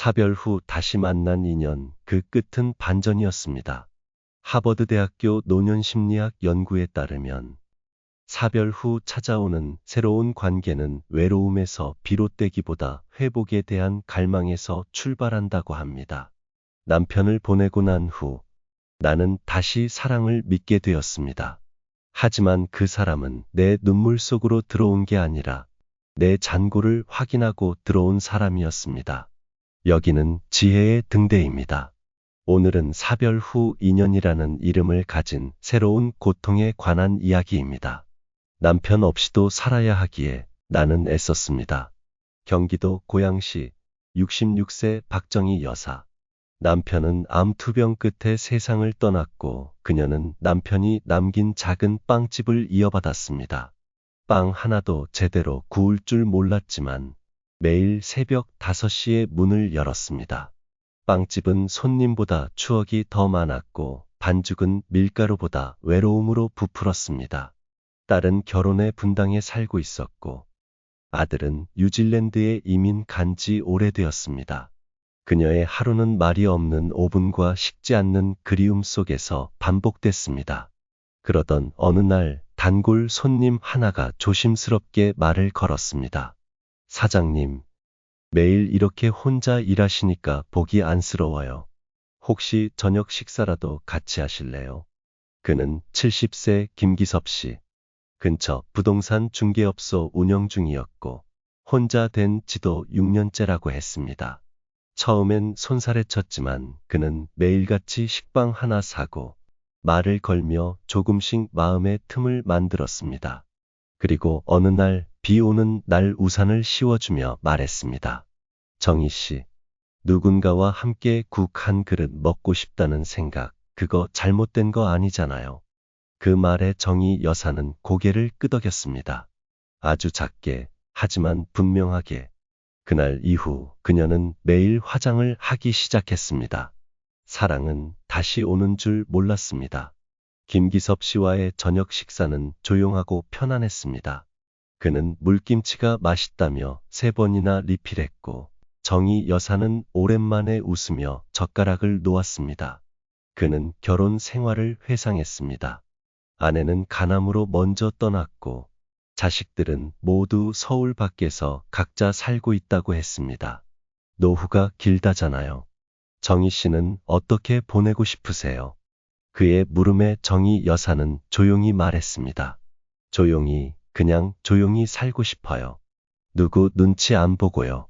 사별 후 다시 만난 인연, 그 끝은 반전이었습니다. 하버드 대학교 노년심리학 연구에 따르면 사별 후 찾아오는 새로운 관계는 외로움에서 비롯되기보다 회복에 대한 갈망에서 출발한다고 합니다. 남편을 보내고 난 후 나는 다시 사랑을 믿게 되었습니다. 하지만 그 사람은 내 눈물 속으로 들어온 게 아니라 내 잔고를 확인하고 들어온 사람이었습니다. 여기는 지혜의 등대입니다. 오늘은 사별 후 인연이라는 이름을 가진 새로운 고통에 관한 이야기입니다. 남편 없이도 살아야 하기에 나는 애썼습니다. 경기도 고양시 66세 박정희 여사. 남편은 암 투병 끝에 세상을 떠났고 그녀는 남편이 남긴 작은 빵집을 이어받았습니다. 빵 하나도 제대로 구울 줄 몰랐지만 매일 새벽 5시에 문을 열었습니다. 빵집은 손님보다 추억이 더 많았고 반죽은 밀가루보다 외로움으로 부풀었습니다. 딸은 결혼의 분당에 살고 있었고 아들은 뉴질랜드에 이민 간 지 오래되었습니다. 그녀의 하루는 말이 없는 오분과 식지 않는 그리움 속에서 반복됐습니다. 그러던 어느 날 단골 손님 하나가 조심스럽게 말을 걸었습니다. 사장님, 매일 이렇게 혼자 일하시니까 보기 안쓰러워요. 혹시 저녁 식사라도 같이 하실래요? 그는 70세 김기섭 씨. 근처 부동산 중개업소 운영 중이었고 혼자 된 지도 6년째라고 했습니다. 처음엔 손살에 쳤지만 그는 매일같이 식빵 하나 사고 말을 걸며 조금씩 마음의 틈을 만들었습니다. 그리고 어느 날 비 오는 날 우산을 씌워주며 말했습니다. 정희 씨, 누군가와 함께 국 한 그릇 먹고 싶다는 생각, 그거 잘못된 거 아니잖아요. 그 말에 정희 여사는 고개를 끄덕였습니다. 아주 작게, 하지만 분명하게. 그날 이후 그녀는 매일 화장을 하기 시작했습니다. 사랑은 다시 오는 줄 몰랐습니다. 김기섭 씨와의 저녁 식사는 조용하고 편안했습니다. 그는 물김치가 맛있다며 세 번이나 리필했고 정희 여사는 오랜만에 웃으며 젓가락을 놓았습니다. 그는 결혼 생활을 회상했습니다. 아내는 가남으로 먼저 떠났고 자식들은 모두 서울 밖에서 각자 살고 있다고 했습니다. 노후가 길다잖아요. 정희 씨는 어떻게 보내고 싶으세요? 그의 물음에 정희 여사는 조용히 말했습니다. 조용히, 그냥 조용히 살고 싶어요. 누구 눈치 안 보고요.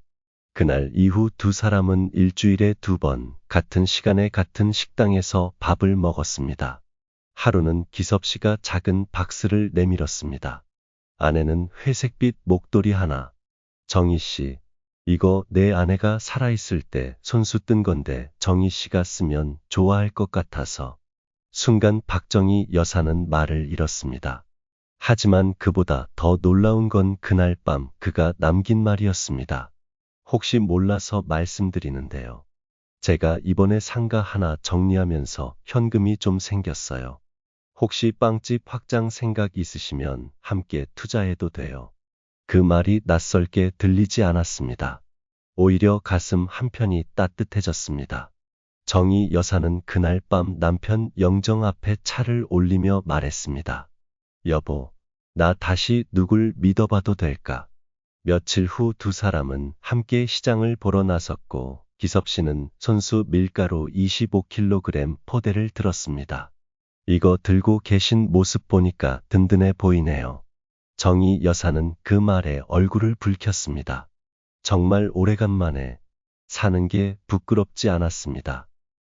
그날 이후 두 사람은 일주일에 두 번 같은 시간에 같은 식당에서 밥을 먹었습니다. 하루는 기섭 씨가 작은 박스를 내밀었습니다. 아내는 회색빛 목도리 하나. 정희 씨, 이거 내 아내가 살아있을 때 손수 뜬 건데 정희 씨가 쓰면 좋아할 것 같아서. 순간 박정희 여사는 말을 잃었습니다. 하지만 그보다 더 놀라운 건 그날 밤 그가 남긴 말이었습니다. 혹시 몰라서 말씀드리는데요. 제가 이번에 상가 하나 정리하면서 현금이 좀 생겼어요. 혹시 빵집 확장 생각 있으시면 함께 투자해도 돼요. 그 말이 낯설게 들리지 않았습니다. 오히려 가슴 한편이 따뜻해졌습니다. 정희 여사는 그날 밤 남편 영정 앞에 차를 올리며 말했습니다. 여보, 나 다시 누굴 믿어봐도 될까? 며칠 후 두 사람은 함께 시장을 보러 나섰고 기섭 씨는 손수 밀가루 25kg 포대를 들었습니다. 이거 들고 계신 모습 보니까 든든해 보이네요. 정희 여사는 그 말에 얼굴을 붉혔습니다. 정말 오래간만에 사는 게 부끄럽지 않았습니다.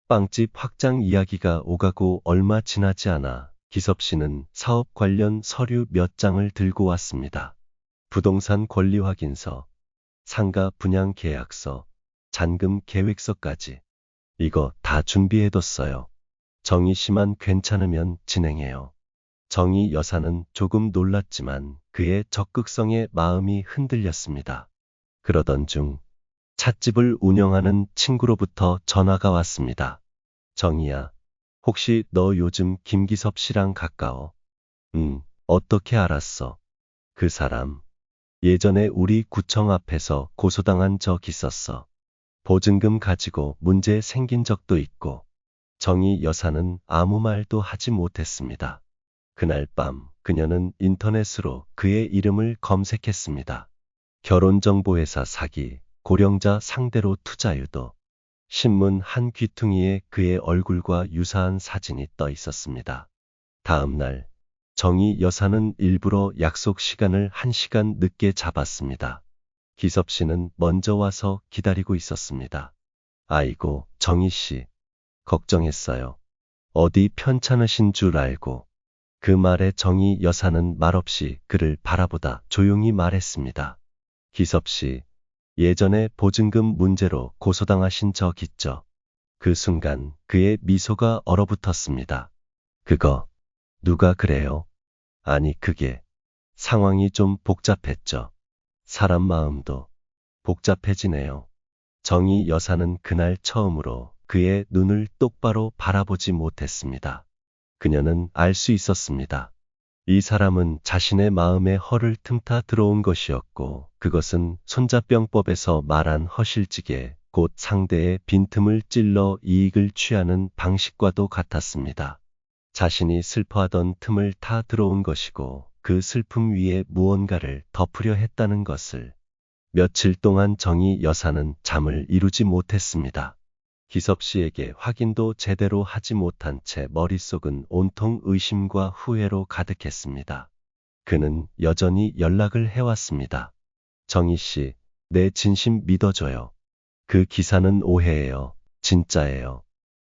빵집 확장 이야기가 오가고 얼마 지나지 않아 기섭 씨는 사업 관련 서류 몇 장을 들고 왔습니다. 부동산 권리 확인서, 상가 분양 계약서, 잔금 계획서까지. 이거 다 준비해뒀어요. 정희 씨만 괜찮으면 진행해요. 정희 여사는 조금 놀랐지만 그의 적극성에 마음이 흔들렸습니다. 그러던 중 찻집을 운영하는 친구로부터 전화가 왔습니다. 정희야, 혹시 너 요즘 김기섭 씨랑 가까워? 응, 어떻게 알았어? 그 사람. 예전에 우리 구청 앞에서 고소당한 적 있었어. 보증금 가지고 문제 생긴 적도 있고 정희 여사는 아무 말도 하지 못했습니다. 그날 밤 그녀는 인터넷으로 그의 이름을 검색했습니다. 결혼정보회사 사기, 고령자 상대로 투자 유도, 신문 한 귀퉁이에 그의 얼굴과 유사한 사진이 떠 있었습니다. 다음 날 정희 여사는 일부러 약속 시간을 한 시간 늦게 잡았습니다. 기섭 씨는 먼저 와서 기다리고 있었습니다. 아이고, 정희 씨. 걱정했어요. 어디 편찮으신 줄 알고. 그 말에 정희 여사는 말없이 그를 바라보다 조용히 말했습니다. 기섭 씨, 예전에 보증금 문제로 고소당하신 적 있죠? 그 순간 그의 미소가 얼어붙었습니다. 그거, 누가 그래요? 아니, 그게, 상황이 좀 복잡했죠. 사람 마음도 복잡해지네요. 정희 여사는 그날 처음으로 그의 눈을 똑바로 바라보지 못했습니다. 그녀는 알 수 있었습니다. 이 사람은 자신의 마음에 허를 틈타 들어온 것이었고 그것은 손자병법에서 말한 허실지게 곧 상대의 빈틈을 찔러 이익을 취하는 방식과도 같았습니다. 자신이 슬퍼하던 틈을 타 들어온 것이고 그 슬픔 위에 무언가를 덮으려 했다는 것을 며칠 동안 정희 여사는 잠을 이루지 못했습니다. 기섭 씨에게 확인도 제대로 하지 못한 채 머릿속은 온통 의심과 후회로 가득했습니다. 그는 여전히 연락을 해왔습니다. 정희 씨, 내 진심 믿어줘요. 그 기사는 오해예요. 진짜예요.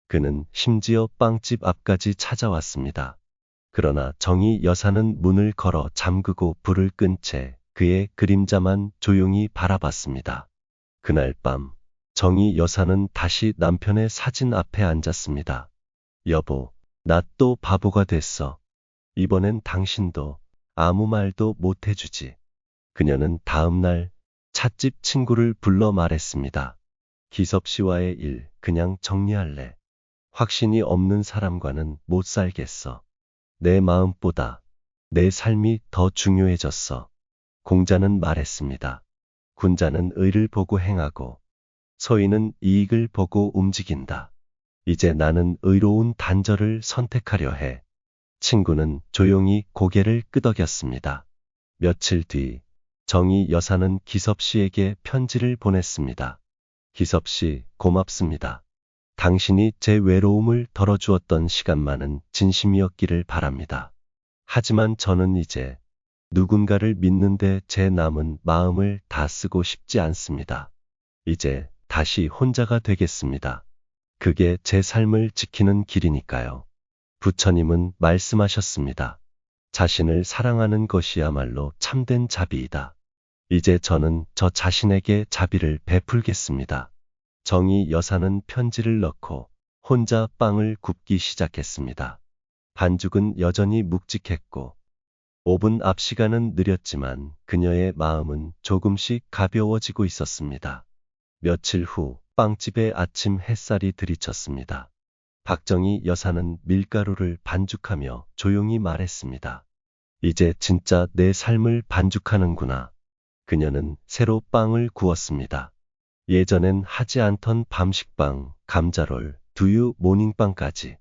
그는 심지어 빵집 앞까지 찾아왔습니다. 그러나 정희 여사는 문을 걸어 잠그고 불을 끈 채 그의 그림자만 조용히 바라봤습니다. 그날 밤 정희 여사는 다시 남편의 사진 앞에 앉았습니다. 여보, 나 또 바보가 됐어. 이번엔 당신도 아무 말도 못 해주지. 그녀는 다음 날 찻집 친구를 불러 말했습니다. 기섭 씨와의 일 그냥 정리할래. 확신이 없는 사람과는 못 살겠어. 내 마음보다 내 삶이 더 중요해졌어. 공자는 말했습니다. 군자는 의를 보고 행하고 소인은 이익을 보고 움직인다. 이제 나는 의로운 단절을 선택하려 해. 친구는 조용히 고개를 끄덕였습니다. 며칠 뒤 정희 여사는 기섭 씨에게 편지를 보냈습니다. 기섭 씨, 고맙습니다. 당신이 제 외로움을 덜어주었던 시간만은 진심이었기를 바랍니다. 하지만 저는 이제 누군가를 믿는데 제 남은 마음을 다 쓰고 싶지 않습니다. 이제 다시 혼자가 되겠습니다. 그게 제 삶을 지키는 길이니까요. 부처님은 말씀하셨습니다. 자신을 사랑하는 것이야말로 참된 자비이다. 이제 저는 저 자신에게 자비를 베풀겠습니다. 정희 여사는 편지를 넣고 혼자 빵을 굽기 시작했습니다. 반죽은 여전히 묵직했고 5분 앞 시간은 느렸지만 그녀의 마음은 조금씩 가벼워지고 있었습니다. 며칠 후 빵집에 아침 햇살이 들이쳤습니다. 박정희 여사는 밀가루를 반죽하며 조용히 말했습니다. 이제 진짜 내 삶을 반죽하는구나. 그녀는 새로 빵을 구웠습니다. 예전엔 하지 않던 밤식빵, 감자롤, 두유, 모닝빵까지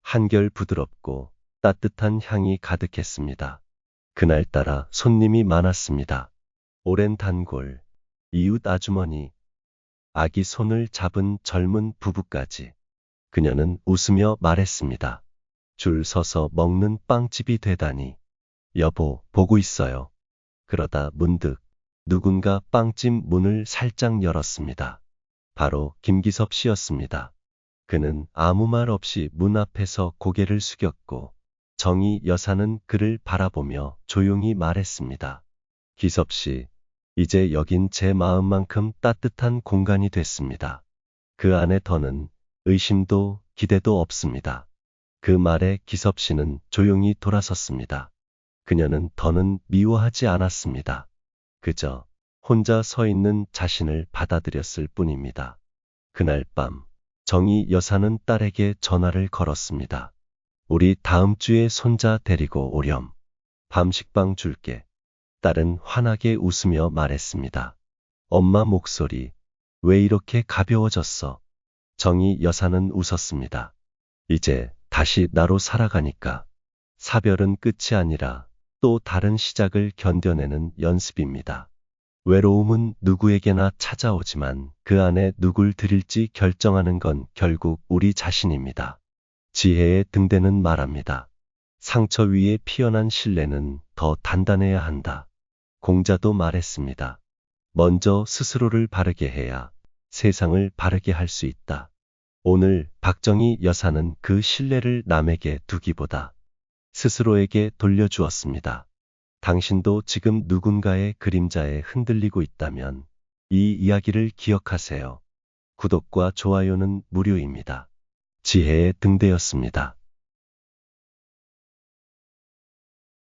한결 부드럽고 따뜻한 향이 가득했습니다. 그날따라 손님이 많았습니다. 오랜 단골, 이웃 아주머니, 아기 손을 잡은 젊은 부부까지. 그녀는 웃으며 말했습니다. 줄 서서 먹는 빵집이 되다니. 여보, 보고 있어요. 그러다 문득 누군가 빵집 문을 살짝 열었습니다. 바로 김기섭 씨였습니다. 그는 아무 말 없이 문 앞에서 고개를 숙였고 정희 여사는 그를 바라보며 조용히 말했습니다. 기섭 씨, 이제 여긴 제 마음만큼 따뜻한 공간이 됐습니다. 그 안에 더는 의심도 기대도 없습니다. 그 말에 기섭 씨는 조용히 돌아섰습니다. 그녀는 더는 미워하지 않았습니다. 그저 혼자 서 있는 자신을 받아들였을 뿐입니다. 그날 밤, 정희 여사는 딸에게 전화를 걸었습니다. 우리 다음 주에 손자 데리고 오렴. 밤 식빵 줄게. 딸은 환하게 웃으며 말했습니다. 엄마 목소리, 왜 이렇게 가벼워졌어? 정희 여사는 웃었습니다. 이제 다시 나로 살아가니까. 사별은 끝이 아니라 또 다른 시작을 견뎌내는 연습입니다. 외로움은 누구에게나 찾아오지만 그 안에 누굴 들일지 결정하는 건 결국 우리 자신입니다. 지혜의 등대는 말합니다. 상처 위에 피어난 신뢰는 더 단단해야 한다. 공자도 말했습니다. 먼저 스스로를 바르게 해야 세상을 바르게 할 수 있다. 오늘 박정희 여사는 그 신뢰를 남에게 두기보다 스스로에게 돌려주었습니다. 당신도 지금 누군가의 그림자에 흔들리고 있다면 이 이야기를 기억하세요. 구독과 좋아요는 무료입니다. 지혜의 등대였습니다.